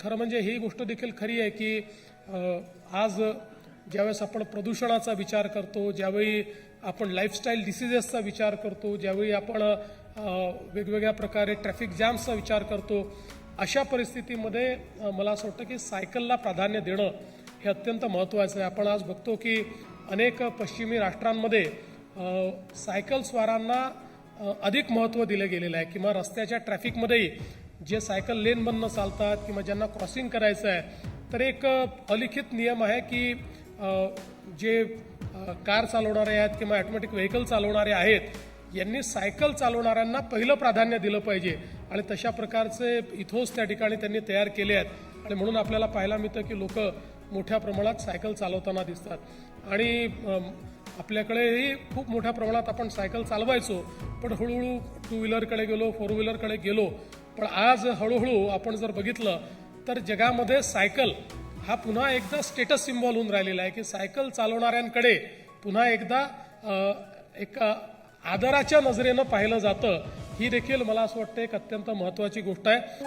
खरं म्हणजे ही गोष्ट देखील खरी आहे की आज ज्यावेळेस आपण प्रदूषणाचा विचार करतो ज्यावेळी आपण लाईफस्टाईल डिसिजेसचा विचार करतो ज्यावेळी आपण वेगवेगळ्या प्रकारे ट्रॅफिक जॅम्सचा विचार करतो अशा परिस्थितीमध्ये मला असं वाटतं की सायकलला प्राधान्य देणं हे अत्यंत महत्त्वाचं आहे. आपण आज बघतो की अनेक पश्चिमी राष्ट्रांमध्ये अ, सायकल स्वारांना अधिक महत्त्व दिलं गेलेलं आहे. किंवा रस्त्याच्या ट्रॅफिकमध्येही जे सायकल लेनमधनं चालतात किंवा ज्यांना क्रॉसिंग करायचं आहे तर एक अलिखित नियम आहे की जे कार चालवणारे आहेत किंवा ॲटोमॅटिक व्हेकल चालवणारे आहेत यांनी सायकल चालवणाऱ्यांना पहिलं प्राधान्य दिलं पाहिजे. आणि तशा प्रकारचे इथोस त्या ठिकाणी त्यांनी तयार केले आहेत. आणि म्हणून आपल्याला पाहायला मिळतं की लोक मोठ्या प्रमाणात सायकल चालवताना दिसतात. आणि आपल्याकडेही खूप मोठ्या प्रमाणात आपण सायकल चालवायचो पण हळूहळू टू व्हीलरकडे गेलो फोर व्हीलरकडे गेलो पण आज हळूहळू आपण जर बघितलं तर जगामध्ये सायकल हा पुन्हा एकदा स्टेटस सिम्बॉल होऊन राहिलेला आहे की सायकल चालवणाऱ्यांकडे पुन्हा एकदा एक आदराच्या नजरेनं पाहिलं जातं. ही देखील मला असं वाटतं एक अत्यंत महत्त्वाची गोष्ट आहे.